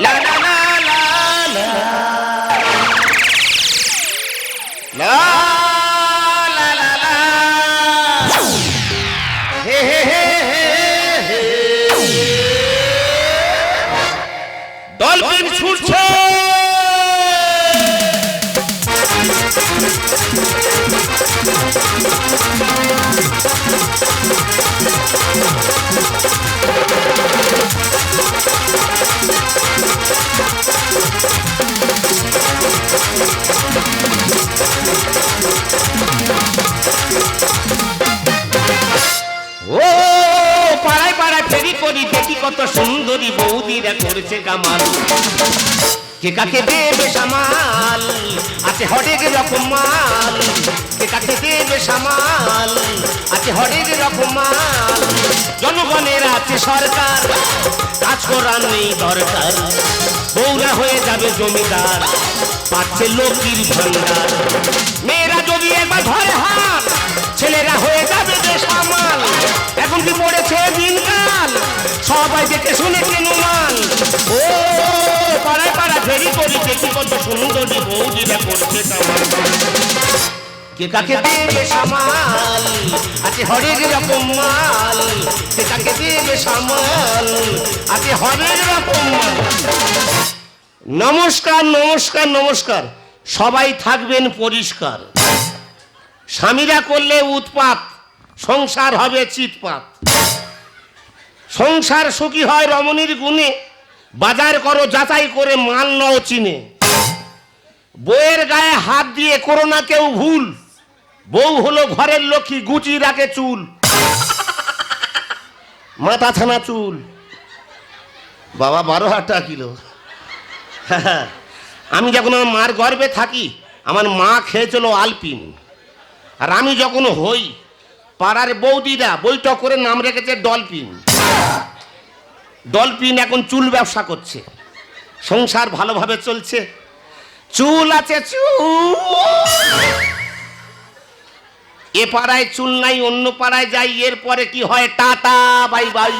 La la la la la. La la la la. Hey hey hey hey hey. Dolphin ছুটছে। Thank you. করি দেখি কত সুন্দরী বৌদিরা করেছে কামাল কে কাকে দেবে সামাল? আছে হরেক রকম মাল। কে কাকে দেবে সামাল? আছে হরেক রকম মাল। জনগণের আছে সরকার। কাজ করার নেই দরকার। বৌরা হয়ে যাবে জমিদার। পাচ্ছে লক্ষ্মীর ভান্ডার। মেয়েরা যদি একবার ধরে হাত ছেলেরা হয়ে যাবে বেসামাল এখন কি পড়েছে দিনকাল? সবাই দেখে শুনে কেনুমান ও, পাড়ায় পাড়া ফেরি করি, দেখি কত সুন্দরী বৌদিরা করছে কে কাকে দেবে সামাল? আছে হরেক রকম মাল। কে কাকে দেবে সামাল? আছে হরেক রকম মাল। নমস্কার নমস্কার নমস্কার। সবাই থাকবেন পরিষ্কার। স্বামীরা করলে উৎপাত, সংসার হবে চিৎপাত। সংসার সুখী হয় রমণীর গুণে, বাজার করো যাচাই করে মাল নও চিনে। বউয়ের গায়ে হাত দিয়ে করো না কেউ ভুল, বউ হলো ঘরের লক্ষ্মী, গুচি রাখে চুল। মাথা ছানা চুল। বাবা, বারো হাজার টাকা কিলো। আমি যখন আমার মার গর্বে থাকি, আমার মা খেয়েছিল আলপিন। আর আমি যখন হই, পাড়ার বৌদিরা বৈঠক করে নাম রেখেছে ডলফিন। ডলফিন এখন চুল ব্যবসা করছে, সংসার ভালোভাবে চলছে। চুল আছে, চুল। এ পাড়ায় চুল নাই, অন্য পাড়ায় যাই, এরপরে কি হয়? Tata, bye bye.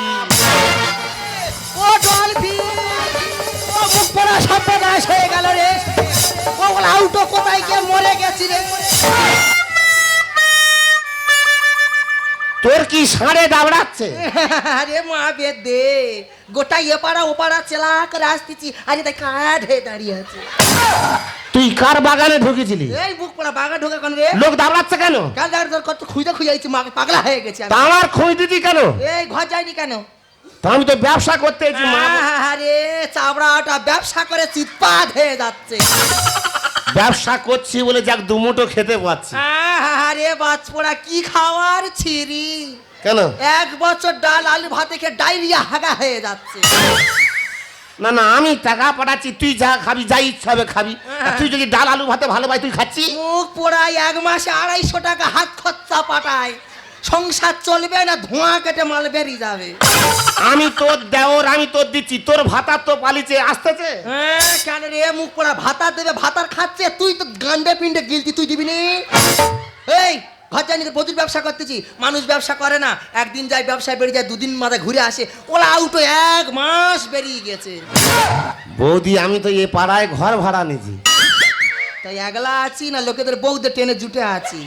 ও ডলফিন, ও মুখ পড়া হয়ে গেল রে। কোথায় গিয়ে মরে গেছি রে? তোর কি সাড়ে দাবড়াচ্ছে? আরে মা বেদ দে গোটা এ পাড়া ও পাড়া চেলা করে আসতেছি আরে তাই কাঠ হয়ে দাঁড়িয়ে আছে। তুই কার বাগানে ঢুকেছিলি? এই বুক পড়া বাগা ঢোকে কোন রে? লোক দাবড়াচ্ছে কেন? কাল দাঁড় তোর কত খুঁজে খুঁজে আইছি মা? পাগলা হয়ে গেছে আমার খোঁজ দিতি কেন? এই ঘর যায়নি কেন? আমি তো ব্যবসা করতে এসেছি মা। আরে চাবড়াটা ব্যবসা করে চিৎপাত হয়ে যাচ্ছে। ব্যবসা করছি বলে যাক দুমুটো খেতে পাচ্ছি। আরে বাজপোড়া কি খাওয়ার ছিরি? কেন? এক বছর ডাল আলু ভাতে খেয়ে ডায়রিয়া হাগা হয়ে যাচ্ছে। না না আমি টাকা পাঠাচ্ছি তুই যা খাবি যা ইচ্ছা হবে খাবি। তুই যদি ডাল আলু ভাতে ভালো পাই তুই খাচ্ছি মুখ পোড়াই এক মাসে আড়াইশো টাকা হাত খরচা পাঠায়। সংসার চলবে না ধোঁয়া কেটে মাল বেরিয়ে যাবে। আমি তোর দেওর আমি তোর দিচ্ছি তোর ভাতার তো পালিছে আসতেছে? হ্যাঁ, কেন রে মুখ পড়া ভাতার দেবে ভাতার খাচ্ছে তুই তো গান্ডে পিন্ডে গিলতি তুই দিবি নি? এই ঘর জানি প্রচুর ব্যবসা করতেছি মানুষ ব্যবসা করে না একদিন যায় ব্যবসায় বেরিয়ে যায় দুদিন মাথায় ঘুরে আসে ওলা আউটো এক মাস বেরিয়ে গেছে। বৌদি আমি তো এ পাড়ায় ঘর ভাড়া নিয়েছি। তাই একলা আছি না লোকেদের বউদের টেনে জুটে আছি।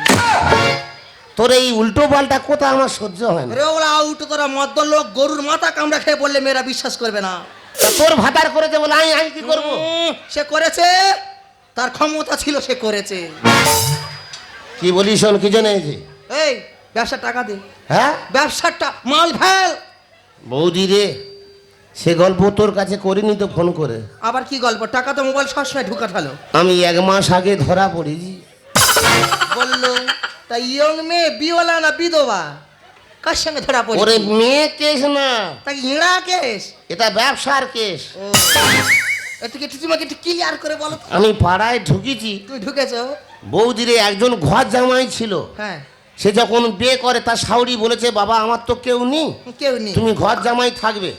তোর এই উল্টো পাল্টা কোথা আমার সহ্য হয় না। রে ওলা আউটো তোরা মদ্য লোক গরুর মাথা কামড়া খেয়ে বললে মেয়েরা বিশ্বাস করবে না। তোর ভাতার করেছে বলে আমি আমি কি করব? সে করেছে। তার ক্ষমতা ছিল সে করেছে। কি বলিস শোন কি জন্য? এই ব্যবসার টাকা দে। হ্যাঁ? ব্যবসার টা মাল ফেল। বৌদি রে সে গল্প তোর কাছে করিনি তো ফোন করে। আবার কি গল্প? টাকা তো মোবাইল সবসময় ঢুকা ফেলো আমি এক মাস আগে ধরা পড়েছি। বলল তা ইয়ং মেয়ে বিওলা না বিধবা? কার সঙ্গে ধরা ওরে পড়ে মেয়ে কেস না। তা ইঁড়া কেস? এটা ব্যবসার কেস। একটু তোমাকে একটু ক্লিয়ার করে বলো আমি পাড়ায় ঢুকেছি। তুমি ঢুকেছো? বৌদিরে একজন ঘর জামাই ছিল। হ্যাঁ। সে যখন বিয়ে করে তার শাউরি বলেছে বাবা আমার তো কেউ নেই। কেউ নেই। তুমি ঘর জামাই থাকবে।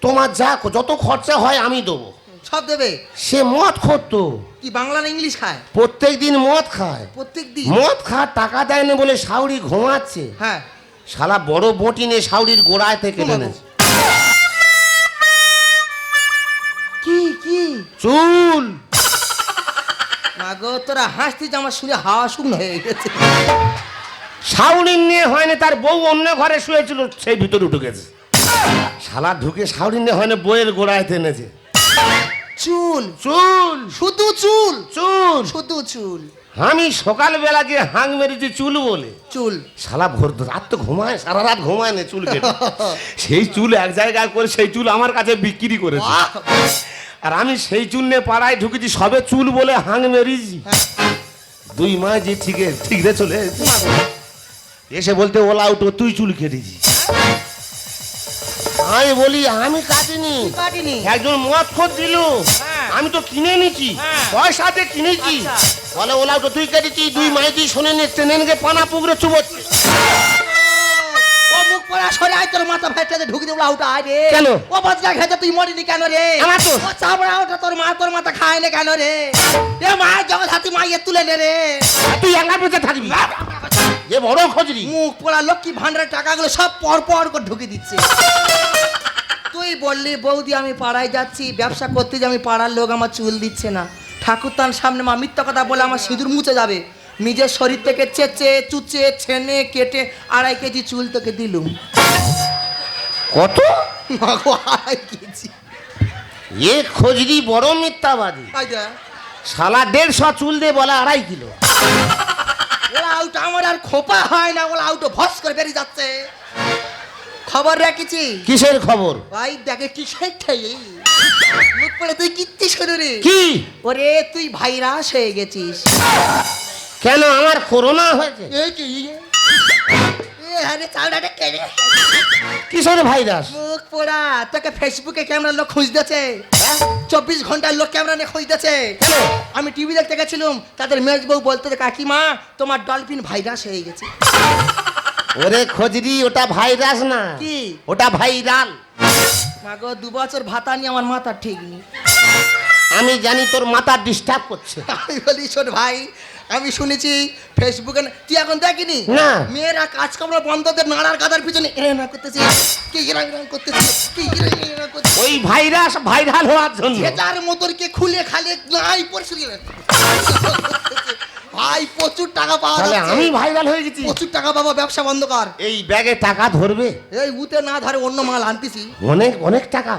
তোমার যা যত খরচা হয় আমি দেবো। সব দেবে? সে মদ করতো কি বাংলা না ইংলিশ খায়? প্রত্যেক দিন মদ খায়। প্রত্যেক দিন? মদ খা টাকা দেয় না বলে শাউরি ঘুমাচ্ছে। হ্যাঁ। শালা বড় বটি নিয়ে শাউরির গোড়ায় থেকে ঘুমাবো। এনেছে। কি চুল। মা গো তোরা হাসতিস আমার শুনে হাওয়া শুকনো হয়ে গেছে। শাওরিন নিয়ে হয়নি তার বউ অন্য ঘরে শুয়েছিল সেই ভিতরে ঢুকেছে। শালা ঢুকে শাওরিন নিয়ে হয়নি বইয়ের গোড়ায় টেনেছে চুল। চুল। শুধু চুল। চুল। শুধু চুল। আমি সকালবেলা গিয়ে হাং মেরেছি চুল বলে। চুল। শালা ভোর রাত তো ঘুমায় সারা রাত ঘুমায় না চুল কেটে। সেই চুল এক জায়গায় করে সেই চুল আমার কাছে বিক্রি করেছে। বাহ! আর আমি সেই চুল নিয়ে পাড়ায় ঢুকেছি সবে চুল বলে হাং মেরেছি। দুই মাস যে ঠিক ঠিক রে চলে এসে বলতে ওলা উঠো তুই চুল কেটেছি আমি বলি আমি কাটিনি কাটিনি একজন মদ খোঁজ দিল হ্যাঁ। আমি তো কিনে নিছি হ্যাঁ। পয়সাতে কিনেছি আচ্ছা। বলে ওলা তো তুই কেটেছি দুই মাইতি শুনে নে ট্রেনে নিয়ে পানা পুকুরে চুবোচ্ছে পড়া সরে আয় তোর মাথা ফেটে ঢুকে দেবো আউটা আয় রে। কেন? ও বজরা খেতে তুই মরিনি কেন রে? আমার তো। ও চাবড়া ওটা তোর মা তোর মাথা খায় না কেন রে? এ মায়ের জগৎ হাতি মাইয়ে তুলে নে রে। তুই একা বেঁচে থাকবি? যে বড় খোঁজরি। মুখ পোড়া লক্ষ্মী ভান্ডারের টাকাগুলো সব পর পর করে ঢুকে দিচ্ছে। তুই বললি বৌদি আমি পাড়ায় যাচ্ছি ব্যবসা করতে যে আমি পাড়ার লোক আমার চুল দিচ্ছে না। ঠাকুর তার সামনে মা মিথ্যা কথা বলে আমার সিঁদুর মুছে যাবে। নিজের শরীর থেকে চেচে চুচে ছেনে কেটে আড়াই কেজি চুল তোকে দিলুম। কত? আড়াই কেজি। এ খোঁজরি বড় মিথ্যাবাদী। শালা দেড়শো চুল দিয়ে বলে আড়াই কিলো। ওলা আউট আমার আর খোপা হয় না ওলা আউট ভস করে বেরিয়ে যাচ্ছে। খবর রেখেছি। কিসের খবর? ভাই দেখে কি শেখাই মুখ পড়ে তুই কিত্তি শুরু রে কি? ওরে তুই ভাইরাস হয়ে গেছিস। কেন আমার করোনা হয়েছে? কি? এ আরে চাউডাটা কেড়ে কিসের ভাইরাস মুখ পোড়া তোকে ফেসবুকে ক্যামেরার লোক খুঁজতেছে। চব্বিশ ঘণ্টার লোক ক্যামেরা নিয়ে খুঁজতেছে। আমি টিভি দেখতে গেছিলাম তাদের মেজ বউ বলতে কাকিমা তোমার ডলফিন ভাইরাস হয়ে গেছে। ওরে খোঁজরি ওটা ভাইরাস না। কি? ওটা ভাইরাল মাগো দু বছর ভাতা নিয়ে আমার মাথা ঠিক নেই। আমি জানি তোর মাথা ডিস্টার্ব করছে। আমি বলি শোন ভাই আমি শুনেছি ফেসবুকে তুই এখন দেখিনি? না। মেয়েরা কাজ কামড়া বন্ধদের নাড়ার কাদার পিছনে এ না করতেছে। কি ইরাং করতেছে? কি ইরাং করতেছে? ওই ভাইরাস ভাইরাল হওয়ার জন্য। সেটার মোটরকে খুলে খালে নাই পড়ছে ভাই প্রচুর টাকা পাওয়া যাচ্ছে। আমি ভাইরাল হয়ে গেছি। প্রচুর টাকা পাবো ব্যবসা বন্ধ কর। এই ব্যাগে টাকা ধরবে? এই উতে না ধরে অন্য মাল আনতেছি। অনেক অনেক টাকা।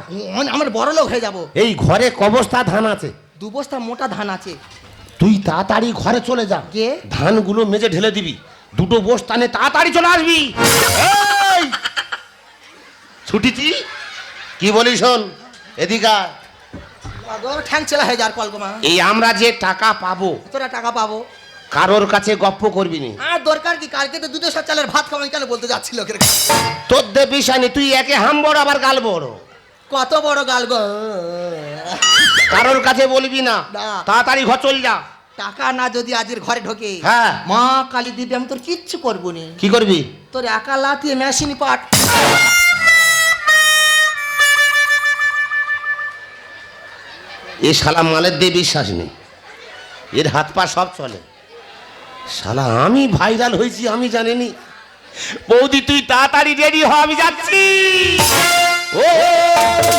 আমার বড় লোক হয়ে যাব। এই ঘরে কবস্তা ধান আছে। দু বস্তা মোটা ধান আছে। তুই তাড়াতাড়ি ঘরে চলে যা। কে? ধানগুলো মেজে ঢেলে দিবি। দুটো বস্তানে তাড়াতাড়ি চলে আসবি। এই! ছুটিছি? কি বলি শোন? এদিকা ঠ্যাং চেলা হয়ে যার কলকমা এই আমরা যে টাকা পাবো তোরা টাকা পাবো। কারোর কাছে গপ্প করবি নি। আর দরকার কি? কালকে তো দুটো সাত চালের ভাত খাওয়াই কেন বলতে যাচ্ছিল লোকের কাছে? তোর দে বিষানি তুই একে হাম বড় আবার গাল বড় কত বড় গাল গো। কারোর কাছে বলবি না। তাড়াতাড়ি ঘর চল যা। টাকা না যদি আজের ঘরে ঢোকে। হ্যাঁ। মা কালী দিদি আমি তোর কিচ্ছু করব নি। কি করবি? তোর একা লাতিয়ে মেশিনি পাট। এ শালা মালের দিয়ে বিশ্বাস নেই। এর হাত পা সব চলে। শালা আমি ভাইরাল হয়েছি আমি জানিনি। বৌদি তুই তাড়াতাড়ি রেডি হ আমি যাচ্ছি। ও।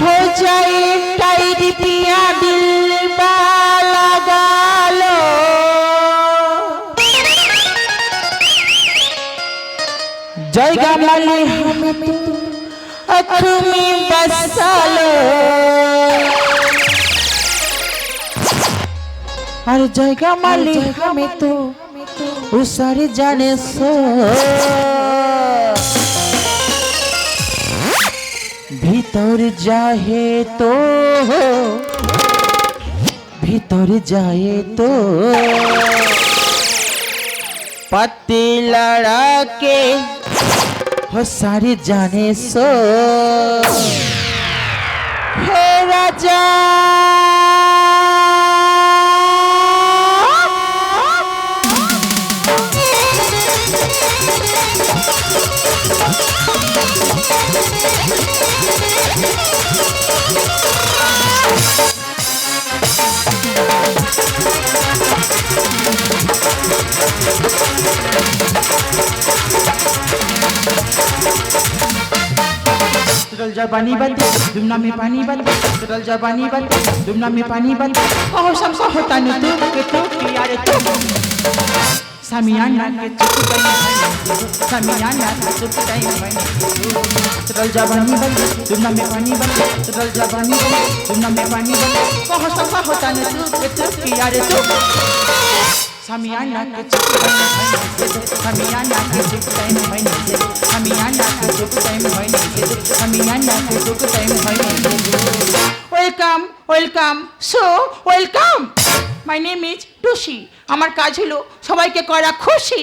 हो जाए टाइड दिल लगा लो जयगा मल में बसा लो हर जगह मालिक हमें तो उसार जाने सो भीतर जाए तो भीतर जाए तो पत्ती लड़ा के हो सारे जाने सो हे राजा जबानी बंदे दुमना में पानी बंदे। तुरल जबानी बंदे दुमना में पानी बंदे। ओह समसा होता न तू के तू की यार तू समियाना के चुपकाई welcome welcome so welcome My name is Tushi. আমার কাজ হলো সবাইকে করা খুশি।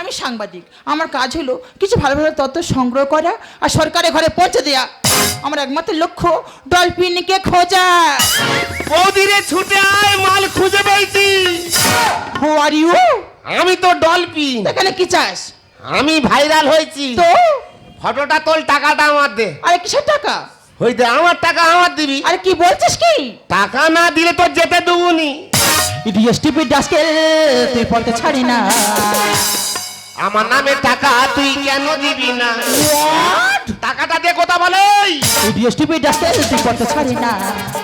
আমি সাংবাদিক আমার কাজ হলো কিছু ভালো ভালো তথ্য সংগ্রহ করা আর সরকারের ঘরে পৌঁছে দেয়া। আমার একমাত্র লক্ষ্য ডলফিনকে খোঁজা। বৌদিরে ছুটে আয় মাল খুঁজে পেয়েছি। হু আর ইউ আমি তো ডলফিন। এখানে কি চাস? আমি ভাইরাল হয়েছি। তো? ফটোটা তোল টাকাটা আমার দে। আরে কিসের টাকা? হইতে আমার টাকা আমার দিবি। আরে কি বলছিস কি? টাকা না দিলে তো যেতে দেবুনি। ইডিও স্টুপিড ডাস্কেল তুই পড়তে ছাড়ি না। আমার নামে টাকা তুই কেন দিবি না? টাকাটা দে কথা বলে। ইডিও স্টুপিড ডাস্কেল তুই পড়তে ছাড়ি না।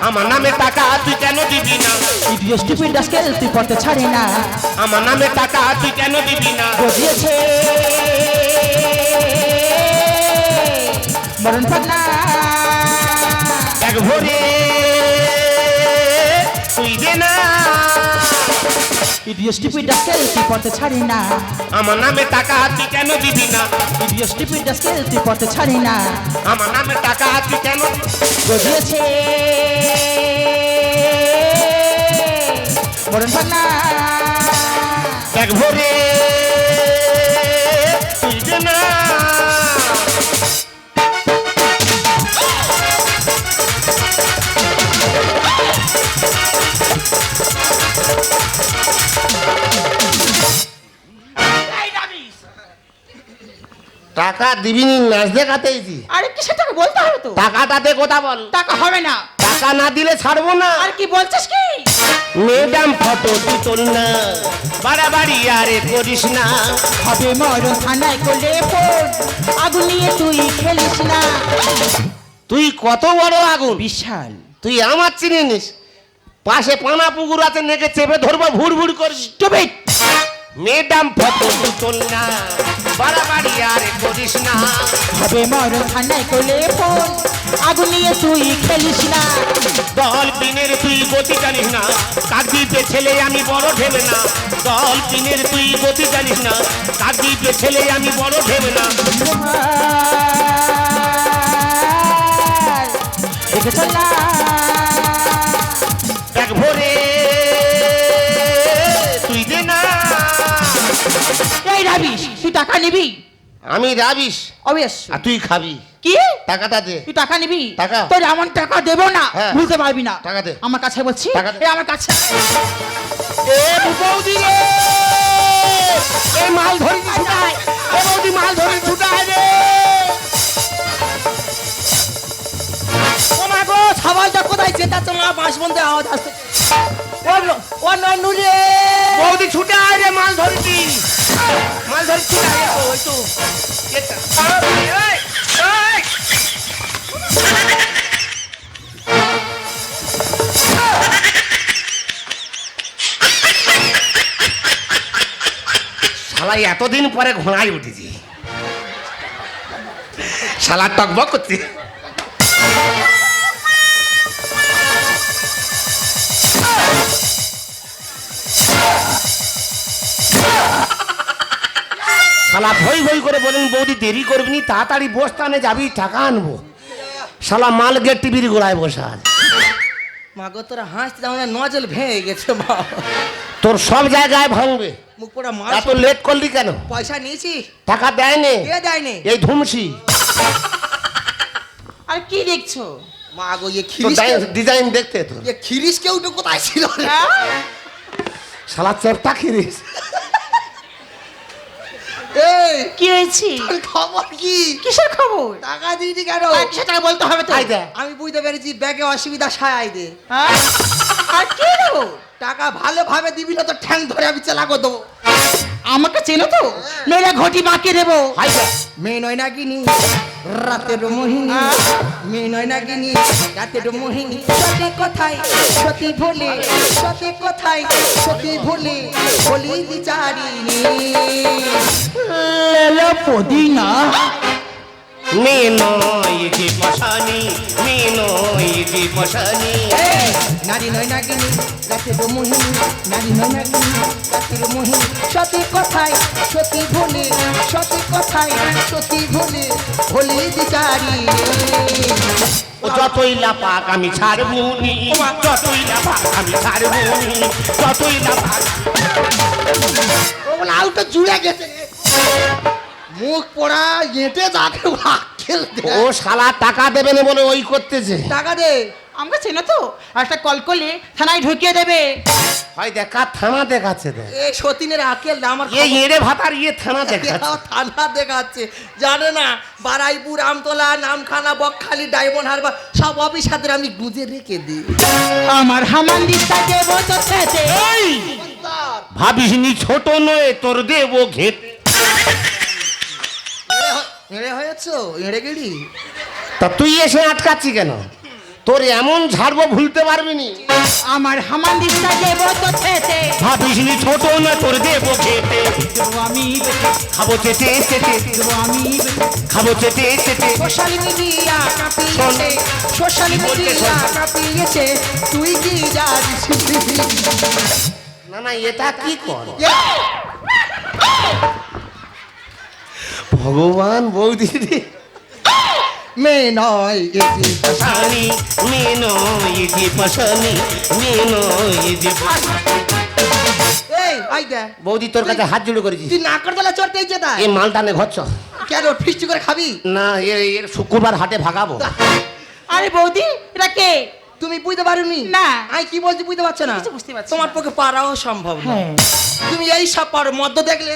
আমার নামে টাকা তুই কেন দিবি না? ইডিও স্টুপিড ডাস্কেল তুই পড়তে ছাড়ি না। আমার নামে টাকা তুই কেন দিবি না? বুঝিয়েছে মরণ এক ভরে তুই দে না তুই ছাড়ি আমার নামে টাকা তুই কেন দিবি না তুই পড়তে ছাড়ি না আমার নামে টাকা তুই কেন মরণ এক ভরে তুই দে না টাকা দিবি নি নাচ দেখাতেইছি আরে কিসের টাকা? বলতে হবে তো। টাকাটা দে কথা বল। টাকা হবে না। টাকা না দিলে ছাড়বো না। আর কি বলছিস কি? ম্যাডাম ফটো তোল না। বাড়াবাড়ি আরে করিস না। হবে মরণ থানায় করলে ফোন আগুন নিয়ে তুই খেলিস না। তুই কত বড় আগুন? বিশাল। তুই আমার চিনিস? পাশে পানা পুকুর আছে নেকে চেপে ধরবো ভুড় ভুড় করিস ম্যাডাম ফটো তুই তোল না বাড়াবাড়ি আরে করিস না। হবে মরণ থানায় করলে ফোন আগুন নিয়ে তুই খেলিস না। দল পিনের তুই গতি জানিস না কাকদ্বীপে ছেলে আমি বড় ভেবে না। দল পিনের তুই গতি জানিস না কাকদ্বীপে ছেলে আমি বড় ভেবে না। দেখে চল টাকা নিবি? আমি রাবিস অবশ্য আর তুই খাবি। কি? টাকাটা দে। তুই টাকা নিবি? টাকা? তোর এমন টাকা দেবো না হ্যাঁ। বুঝতে পারবি না। টাকা দে। আমার কাছে বলছি টাকা দে। এই আমার কাছে। এ বৌদি রে! এ মাল ধরি ছুটায়। এ বৌদি মাল ধরি ছুটায় রে। মা গো সাবালটা কোথায় যেটা তোমার বাঁশ বন্ধে আওয়াজ আসছে। ও বৌদি ছুটায় রে মাল ধরিছি মাল ধরি ছুটায় ওই তো এটা এই, এই, এই। শালাই এতদিন পরে ঘোড়ায় উঠেছি শালা টকবক করছে শালা ভই ভই করে বলেন বৌদি দেরি করবি তাড়াতাড়ি বস্তানে যাবি টাকা আনব। শালা মাল গেট টিভির গোড়ায় বসা মাগো তোরা হাসতে যাও না নজল ভেঙে গেছে মা। তোর সব জায়গায় ভাঙবে। মুখ পোড়া মার এত লেট করলি কেন? পয়সা নিয়েছি। টাকা দেয়নি? কে দেয়নি? এই ধুমসি। আর কি দেখছ? মা গো ইয়ে তোর খিরিস ডিজাইন দেখতে তো ইয়ে খিরিস কেউ তো কোথায় ছিল? শালা চেপটা খিরিস এই কি হয়েছে? তোর খবর কি? কিসের খবর? টাকা দিইনি কেন? একশো টাকা বলতে হবে তো আমি বুঝতে পেরেছি ব্যাগে অসুবিধা সায় দে। হ্যাঁ? আর কি দেবো। টাকা ভালোভাবে দিবি না তো ঠ্যাং ধরে আমি চালাকো দেবো। আমাকে চেনো তো? মেয়েরা ঘটি বাঁকিয়ে দেবো। মেয়ে নয় না কিনি রাতের মোহিনী। মেয়ে নয় না কিনি রাতের মোহিনী। সত্যি কোথায় সত্যি ভুলে সত্যি কোথায় সত্যি ভুলে বলি বিচারিনি। লেলো পদিনা। নয় যে পশানি নয় যে পশানি নারী নয় না কিনি রাতের মোহিনী নারী নয় না কিনি রাতের মোহিনী। সত্যি কোথায় সত্যি ভুলে সত্যি কোথায় সত্যি ভুলে বলি বিচারিনি ও যতই লাপাক আমি ছাড়বুনি যতই লাপাক আমি ছাড়বুনি যতই লাপাক ওগুলো আউটা জুড়ে গেছে। মুখ পড়া এঁটে যাকে আক্কেল দে। ও শালা টাকা দেবে না বলে ওই করতেছে। টাকা দে। আমাকে চেনো তো? একটা কল করলে থানায় ঢুকিয়ে দেবে। হয় দেখা থানা দেখাচ্ছে দেখ। এ সতীনের আক্কেল দে, আমার এ এড়ে ভাতার ইয়ে থানা দেখাচ্ছে। থানা দেখাচ্ছে। জানে না বারাইপুর আমতলা নামখানা বকখালি ডায়মন্ড হারবার সব অফিসারদের আমি গুঁজে রেখে দিই। আমার হামান দিস্তা দেবো তো খেতে ভাবিস নি ছোট নয় তোর দেবো ঘেট। এড়ে হয়েছ? এড়ে গেলি? তা তুই এসে আটকাচ্ছি কেন? তোর এমন ঝাড়বো ভুলতে পারবি নি। আমার হামান দিস্তা দেবো তো খেতে। ভাবিস নি ছোট নয় তোর দেবো দেবো আমি। খাব চেটে চেটে আমি। খাব চেটে চেটে সোশ্যাল মিডিয়া কাঁপিয়েছে। সোশ্যাল মিডিয়া কাঁপিয়েছে। তুই কি জানিস না না এটা কি কর? ভগবান বৌদি মেয়ে নয় এ যে পশানি মেয়ে নয় যে পশানি মেয়ে নয় যে এই আই দে। বৌদি তোর কাছে হাত জুড়ে করেছি। তুই না নাকরদলা চড়তে ইচ্ছে তাই। এই মালটা নে ঘর। কেন ফিস্টি করে খাবি? না এর এর শুক্রবার হাটে ভাগাবো। আরে বৌদি এটা কে? তুমি বুঝতে পারোনি? না। আমি কি বলছি বুঝতে পারছ না? বুঝতে পারছি তোমার পক্ষে পারাও সম্ভব না। হ্যাঁ। তুমি এই সব পারো মদ্য দেখলে।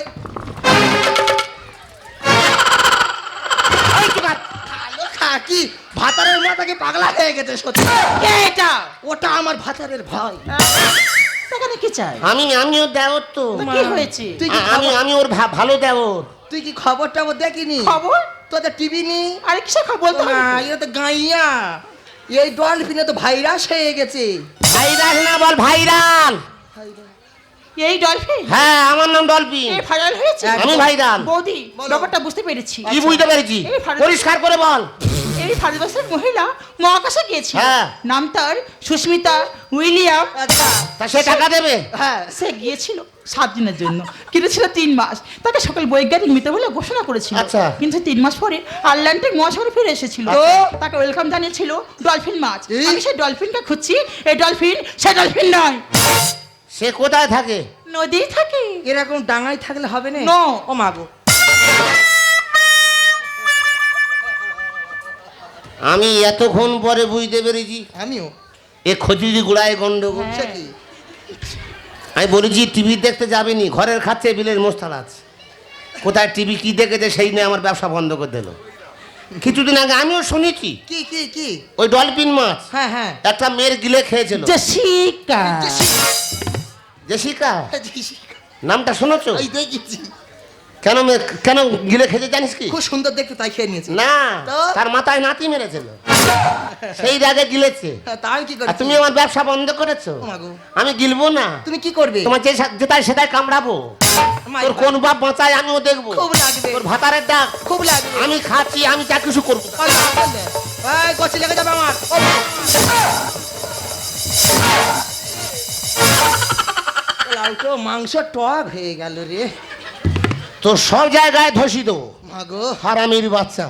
কি? ভাতারের মাথাকে পাগলা হয়ে গেছে সত্যি? কে এটা? ওটা আমার ভাতারের ভাই। সেখানে কি চাই? আমি আমিও দেওর তো। তো কি হয়েছে? তুই কি আমি আমি ওর ভালো দেওর তুই কি খবর টবর দেখিনি? খবর? তোদের টিভি নেই? আরে কিসের খবর বলতে না এটা তো গাইয়া। এই ডলফিনে তো ভাইরাস হয়ে গেছে। ভাইরাল না বল ভাইরাল এই ডলফিন হ্যাঁ আমার নাম ডলফিন এই ভাইরাল হয়েছে? আমি ভাইরাল বৌদি। ব্যাপারটা বুঝতে পেরেছি। কি বুঝতে পেরেছি? পরিষ্কার করে বল। এই ভারতবর্ষের মহিলা মহাকাশে গিয়েছে হ্যাঁ। নাম তার সুস্মিতা উইলিয়াম। আচ্ছা তা সে টাকা দেবে? হ্যাঁ সে গিয়েছিল সাত দিনের জন্য। কেটেছিল তিন মাস। তাকে সকল বৈজ্ঞানিক মৃত বলে ঘোষণা করেছিল। আচ্ছা। কিন্তু তিন মাস পরে আটলান্টিক মহাসাগরে ফিরে এসেছিল। তো? তাকে ওয়েলকাম জানিয়েছিল ডলফিন মাছ। এই? আমি সেই ডলফিনকে খুঁজছি। এই ডলফিন সে ডলফিন নয়। সে কোথায় থাকে? নদী থাকে। এরকম ডাঙায় থাকলে হবে না? No. ও মাগো আমি এতক্ষণ পরে বুঝতে পেরেছি। আমিও। এ খজুরি গুড়ায় গন্ডগোল। কি? আমি বলেছি টিভি দেখতে যাবেনি ঘরের খাচ্ছে বিলের মোস্তাল আছে। কোথায় টিভি কি দেখেছে সেই নিয়ে আমার ব্যবসা বন্ধ করে দিল। কিছুদিন আগে আমিও শুনেছি। কি কি কি? ওই ডলফিন মাছ। হ্যাঁ হ্যাঁ। একটা মেয়ের গিলে খেয়েছিল। জেসিকা। জেসিকা? নামটা শুনেছো? দেখেছি। কেন কেন গিলে খেতে জানিস কি? খুব সুন্দর দেখতে তাই খেয়ে নিয়েছি। না তার মাথায় নাতি মেরেছিল। সেই রাগে গিলেছে। হ্যাঁ, তা আমি কি করি তুমি আমার ব্যবসা বন্ধ করেছ। আমি গিলবো না। তুমি কি করবে? তোমার যে যেটাই সেটাই কামড়াবো। তোর কোন বাপ বাঁচায় আমিও দেখব। খুব লাগবে। তোর ভাতারের ডাক। খুব লাগবে। আমি খাচ্ছি আমি যা কিছু করব। এই, কচি লেগে যাবে আমার। মাংস টক হয়ে গেল রে। তোর সব জায়গায় ধসি দেবো। মাগো। হারামির বাচ্চা।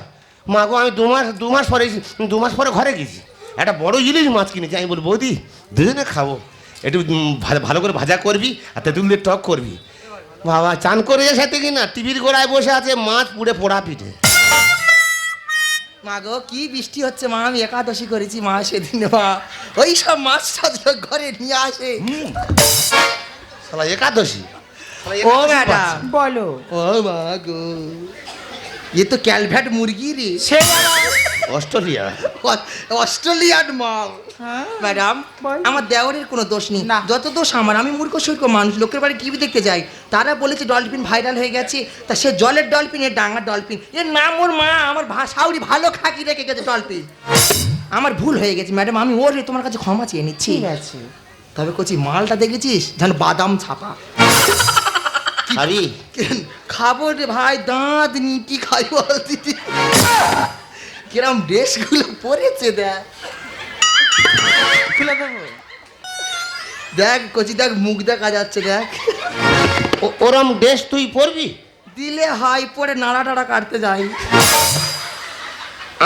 মাগো আমি দু মাস দু মাস পরে দু মাস পরে ঘরে গেছি। একটা বড় ইলিশ মাছ কিনেছি আমি বলি বৌদি দুজনে খাব। একটু ভালো করে ভাজা করবি আর তেঁতুল দিয়ে টক করবি। বাবা চান করে এসে থেকে না টিভির গোড়ায় বসে আছে মাছ পুড়ে পোড়া পিঠে। মা গো কি বৃষ্টি হচ্ছে মা আমি একাদশী করেছি মা সেদিন মা। ওই সব মাছ টাছ ঘরে নিয়ে আসে। একাদশী? ও ম্যাডাম? বলো। ও মা গো। এ তো ক্যালভ্যাট মুরগি রে। সে অস্ট্রেলিয়া। অস্ট্রেলিয়ান মাল হ্যাঁ? ম্যাডাম আমার দেওয়ারের কোনো দোষ নেই। না। যত দোষ আমার আমি মূর্খ সূর্খ মানুষ লোকের বাড়ি টিভি দেখতে যাই। তারা বলেছে ডলফিন ভাইরাল হয়ে গেছে। তা সে জলের ডলফিন এর ডাঙার ডলফিন। এর নাম ওর মা আমার ভাষাউরি ভালো খাকি রেখে গেছে ডলফিন। আমার ভুল হয়ে গেছে ম্যাডাম। আমি ওর তোমার কাছে ক্ষমা চেয়ে নিচ্ছি। ঠিক আছে। তবে কচি মালটা দেখেছিস? যেন বাদাম ছাপা। খাবি? কেন? খাব রে ভাই দাঁত নিটি খাই বল দিদি কিরম ড্রেসগুলো পরেছে দেখ। খুলে দেবো? দেখ কচি দেখ মুখ দেখা যাচ্ছে দেখ। ও- ওরম ড্রেস তুই পরবি? দিলে হাই পরে নাড়া টাড়া কাটতে যাই।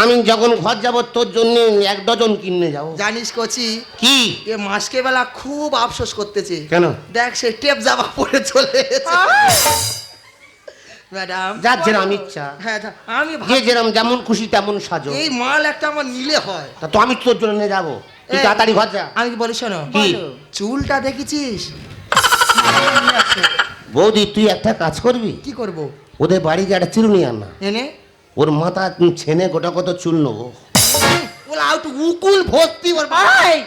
আমি যখন ঘর যাব তোর জন্য এক ডজন কিনে যাব। জানিস কচি? কি? এ মাসকে বেলা খুব আফসোস করতেছে। কেন? দেখ সে টেপ জামা পরে চলে। ম্যাডাম যার যেরম ইচ্ছা। হ্যাঁ আমি যে যেরম যেমন খুশি তেমন সাজো। এই মাল একটা আমার নিলে হয়। তা তো আমি তোর জন্য নিয়ে যাব। তুই তাড়াতাড়ি ঘর যা। আমি কি বলি শোনো? কি? চুলটা দেখেছিস? বৌদি তুই একটা কাজ করবি? কি করব? ওদের বাড়ি গিয়ে একটা চিরুনি আনা এনে? ওর মাথা ছেনে গোটা কত চুল নেব? উকুল ভর্তি ওর এই,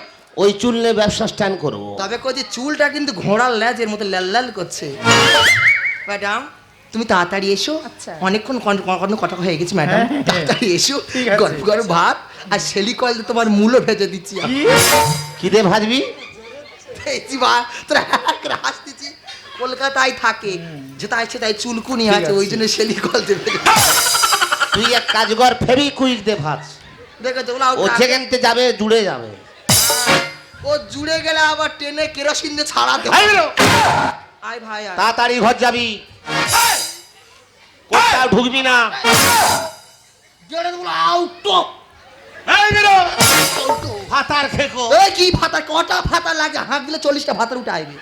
ওই চুল নিয়ে ব্যবসা স্ট্যান্ড করব। তবে কচি চুলটা কিন্তু ঘোড়ার ল্যাজের মতো লাল লাল করছে। ম্যাডাম তুমি তাড়াতাড়ি এসো। আচ্ছা। অনেকক্ষণ কথা হয়ে গেছে ম্যাডাম। হ্যাঁ, হ্যাঁ। তাড়াতাড়ি এসো। গরম গরম ভাত আর শেলি কল তোমার মূলো ভেজে দিচ্ছি আমি। কি? দে ভাজবি? দেখছি বা তোরা এক করে হাসতেছি কলকাতায় থাকে। যেটাই সেটাই চুলকুনি ঠিক আছে ওই জন্য শেলি কল দেবে তুই এক কাজ কর ফেবি কুইক দে ভাজ দেখেছ ওগুলো ও out- সেখানতে যাবে জুড়ে যাবে। ও জুড়ে গেলে আবার ট্রেনে কেরোসিন দিয়ে ছাড়াতে। আয় ভাই। তাড়াতাড়ি ঘর যাবি। কোথাও ঢুকবি না। গেলে তো আউট তো। তো। ভাতার খেকো। এই কি ভাতা? কটা ভাতা লাগে? হাঁক দিলে চল্লিশটা ভাতার উঠে আইবে।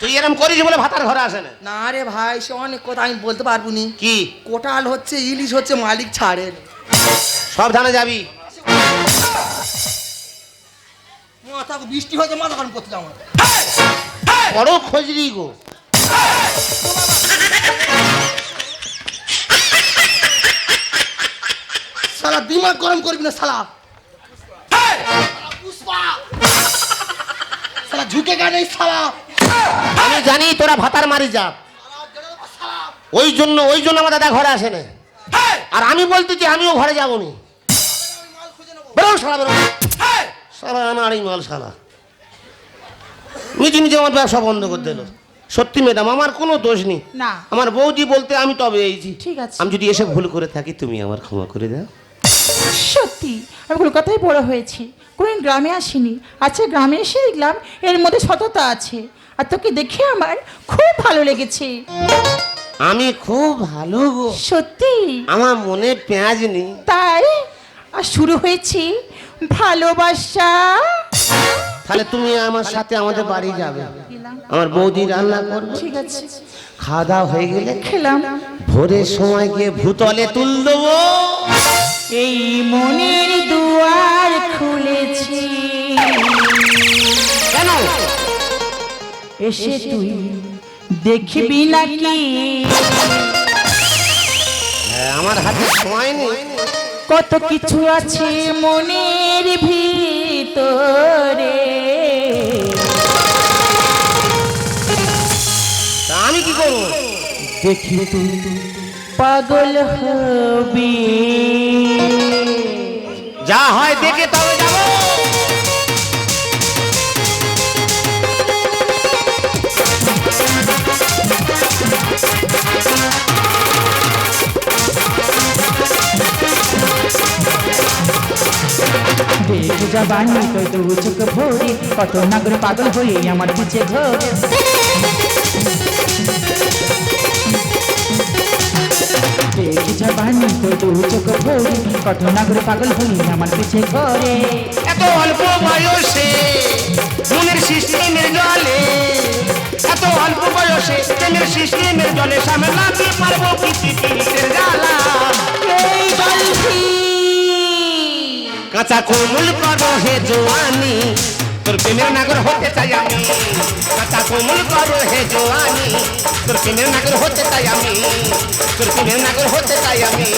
তুই এরম করিস বলে ভাতার ঘরে আসে না। না রে ভাই সে অনেক কথা আমি বলতে পারব নি। কি? কোটাল হচ্ছে ইলিশ হচ্ছে মালিক ছাড়েন সাবধানে যাবি। মাথা বৃষ্টি হয়েছে মাথা গরম করতে যাও বড় খোঁজরি গো। সালা দিমাগ গরম করবি না সালা! সালা ঝুঁকে গা নেই সালা আমি জানি তোরা ভাতার মারি যা। ওই জন্য ওই জন্য আমার দাদা ঘরে আসে না আর আমি বলতেছি আমিও ঘরে যাব নি বেরো। আনাড়ি মাল নিজে নিজে আমার ব্যবসা বন্ধ করে দিল। সত্যি ম্যাডাম আমার কোনো দোষ নেই। না। আমার বৌদি বলতে আমি তবে এইছি ঠিক আছে। আমি যদি এসে ভুল করে থাকি তুমি আমার ক্ষমা করে দাও। সত্যি আমি কলকাতায় বড় হয়েছি। কোনোদিন গ্রামে আসিনি। আচ্ছা গ্রামে এসে দেখলাম এর মধ্যে সততা আছে। আর তোকে দেখে আমার খুব ভালো লেগেছে। আমি খুব ভালো গো। সত্যি? আমার মনে পেঁয়াজ নেই। তাই? আর শুরু হয়েছে ভালোবাসা। তাহলে তুমি আমার সাথে আমাদের বাড়ি যাবে। আমার বৌদি রান্না করবে। ঠিক আছে। খাওয়া দাওয়া হয়ে গেলে খেলাম। ভোরের সময় গিয়ে ভূতলে তুল দেবো। এই মনের দুয়ার খুলেছি। কেন? এসে তুই দেখবি নাকি? হ্যাঁ, আমার হাতে সময় নেই। কত কিছু আছে মনের ভিতরে। আমি কি করব? দেখি তুই পাগল হবি। যা হয় দেখে তবে যাব। জবানি তো দু চোখ ভরে, কত নাগর পাগল হয়ে আমার পিছে ঘোরে। জবানি তো দু চোখ ভরি, কত নাগর পাগল হই আমার পিছে করে এত অল্প বয়সে, মনের সিস্টেমের জলে এত অল্প বয়সে প্রেমের সিস্টেমের জলে সামলাতে পারব পৃথিবীর জ্বালা। এই গল্পি কাঁচা কোমল করো হে জোয়ানি, তোর প্রেমের নাগর হতে চাই আমি। কাঁচা কোমল করো হে জোয়ানি, তোর প্রেমের নাগর হতে চাই আমি। তোর প্রেমের নাগর হতে চাই আমি।